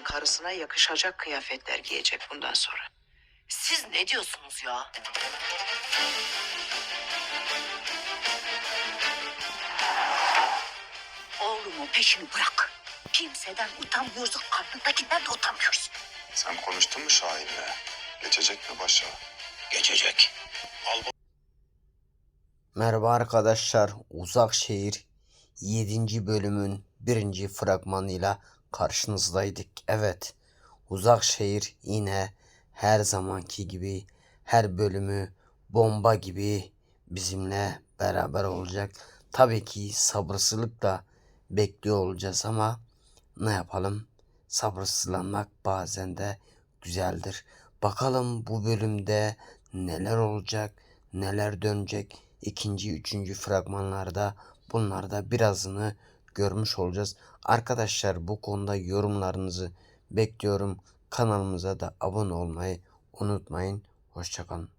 adamın karısına yakışacak kıyafetler giyecek bundan sonra. Siz ne diyorsunuz ya? Oğlumun peşini bırak. Kimseden utanmıyorsun, karnındakinden de utanmıyorsun. Sen konuştun mu Şahin'le? Geçecek mi başa? Geçecek. Merhaba arkadaşlar. Uzak Şehir 7. bölümün 1. fragmanıyla karşınızdaydık. Evet. Uzak Şehir yine her zamanki gibi her bölümü bomba gibi bizimle beraber olacak. Tabii ki sabırsızlıkla bekliyor olacağız ama ne yapalım? Sabırsızlanmak bazen de güzeldir. Bakalım bu bölümde neler olacak, neler dönecek. İkinci, üçüncü fragmanlarda bunlarda birazını görmüş olacağız. Arkadaşlar bu konuda yorumlarınızı bekliyorum. Kanalımıza da abone olmayı unutmayın. Hoşçakalın.